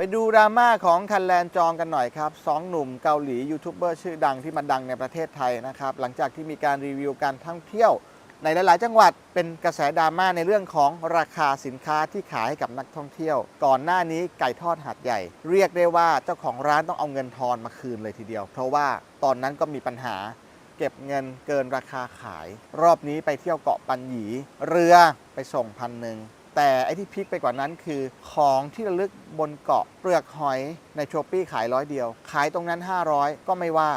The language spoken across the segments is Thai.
ไปดูดราม่าของคันแลนจองกันหน่อยครับสองหนุ่มเกาหลียูทูบเบอร์ชื่อดังที่มาดังในประเทศไทยนะครับ หลังจากที่มีการรีวิวการท่องเที่ยว ในหลาย ๆ จังหวัดเป็นกระแสดราม่าในเรื่องของราคาสินค้าที่ขายให้กับนักท่องเที่ยว ก่อนหน้านี้ไก่ทอดหัดใหญ่ เรียกได้ว่าเจ้าของร้านต้องเอาเงินทอนมาคืนเลยทีเดียว เพราะว่าตอนนั้นก็มีปัญหา เก็บเงินเกินราคาขาย รอบนี้ไปเที่ยวเกาะปันหยี เรือไปส่งพันหนึ่ง แต่ไอ้ที่พลิกไปกว่านั้นคือของที่ระลึกบนเกาะเปลือกหอยในช้อปปี้ขายร้อยเดียว ขายตรงนั้น 500 ก็ไม่ว่า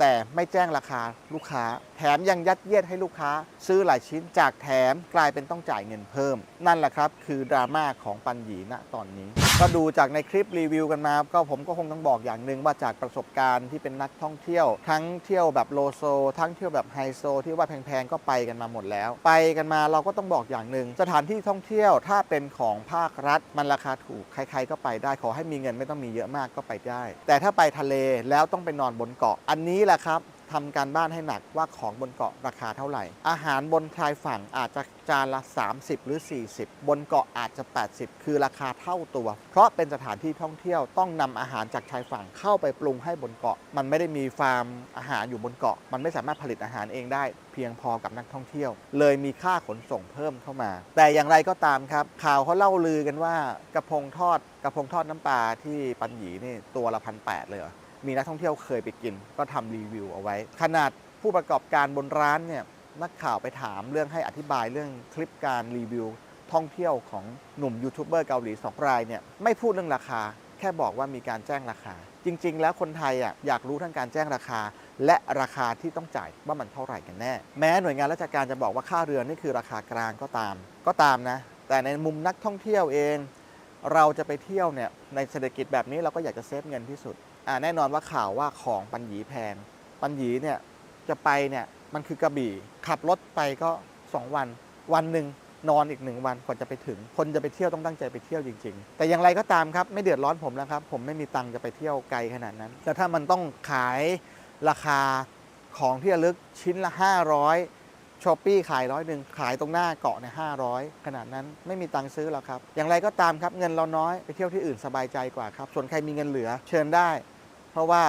แต่ไม่แจ้งราคาลูกค้า แถมยังยัดเยียดให้ลูกค้า ซื้อหลายชิ้นจากแถมกลายเป็นต้องจ่ายเงินเพิ่ม นั่นแหละครับ คือดราม่าของปันหยีณตอนนี้ ก็ดูจากในคลิปรีวิวกันมา ก็ผมก็คงต้องบอกอย่างหนึ่งว่าจากประสบการณ์ที่เป็นนักท่องเที่ยว ทั้งเที่ยวแบบโลโซ ทั้งเที่ยวแบบไฮโซ ที่ว่าแพงๆก็ไปกันมาหมดแล้ว ไปกันมาเราก็ต้องบอกอย่างหนึ่งสถานที่ท่องเที่ยวถ้าเป็นของภาครัฐ มันราคาถูกใคร ๆ ก็ไปได้ขอให้มีเงินไม่ต้องมีเยอะมากก็ไปได้ แต่ถ้าไปทะเลแล้วต้องไปนอนบนเกาะอันนี้แหละครับ ทำการบ้านให้หนักว่าของบนเกาะราคาเท่าไหร่ อาหารบนชายฝั่งอาจจะจานละ 30 หรือ 40 บนเกาะอาจจะ 80 คือราคาเท่าตัว เพราะเป็นสถานที่ท่องเที่ยวต้องนำอาหารจากชายฝั่งเข้าไปปรุงให้บนเกาะ มันไม่ได้มีฟาร์มอาหารอยู่บนเกาะ มันไม่สามารถผลิตอาหารเองได้ เพียงพอกับนักท่องเที่ยว เลยมีค่าขนส่งเพิ่มเข้ามา แต่อย่างไรก็ตามครับ ข่าวเขาเล่าลือกันว่ากระพงทอดกระพงทอดน้ำปลาที่ปันหยีนี่ตัวละพันแเลยเหรอ มีนักท่องเที่ยวเคยไปกิน ก็ทำรีวิวเอาไว้ ขนาดผู้ประกอบการบนร้านเนี่ยนักข่าวไปถามเรื่องให้อธิบายเรื่องคลิปการรีวิว ท่องเที่ยวของหนุ่มยูทูบเบอร์เกาหลีสองรายเนี่ยไม่พูดเรื่องราคา แค่บอกว่ามีการแจ้งราคา จริง ๆ แล้วคนไทยอะอยากรู้ทั้งการแจ้งราคา และราคาที่ต้องจ่ายว่ามันเท่าไหร่กันแน่ แม้หน่วยงานราชการจะบอกว่าค่าเรือนี่คือราคา กลางก็ตาม ก็ตามนะ แต่ในมุมนักท่องเที่ยวเอง เราจะไปเที่ยวเนี่ยในเศรษฐกิจแบบนี้เราก็อยากจะเซฟเงินที่สุดอ่าแน่นอนว่าข่าวว่าของปันหยีแพง ปันหยีเนี่ยจะไปเนี่ยมันคือกระบี่ ขับรถไปก็ 2 วัน วันหนึ่งนอนอีกหนึ่งวันก่อนจะไปถึง คนจะไปเที่ยวต้องตั้งใจไปเที่ยวจริง ๆ แต่อย่างไรก็ตามครับไม่เดือดร้อนผมแล้วครับ ผมไม่มีตังค์จะไปเที่ยวไกลขนาดนั้น แต่ถ้ามันต้องขายราคาของที่ระลึกชิ้นละ 500 ช้อปปี้ขายร้อยหนึ่งขายตรงหน้าเกาะเนี่ยห้าร้อยขนาดนั้นไม่มีตังค์ซื้อหรอกครับ อย่างไรก็ตามครับเงินเราน้อยไปเที่ยวที่อื่นสบายใจกว่าครับ ส่วนใครมีเงินเหลือเชิญได้ เพราะว่า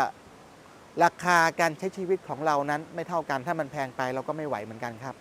ราคาการใช้ชีวิตของเรานั้นไม่เท่ากันถ้ามันแพงไปเราก็ไม่ไหวเหมือนกันครับ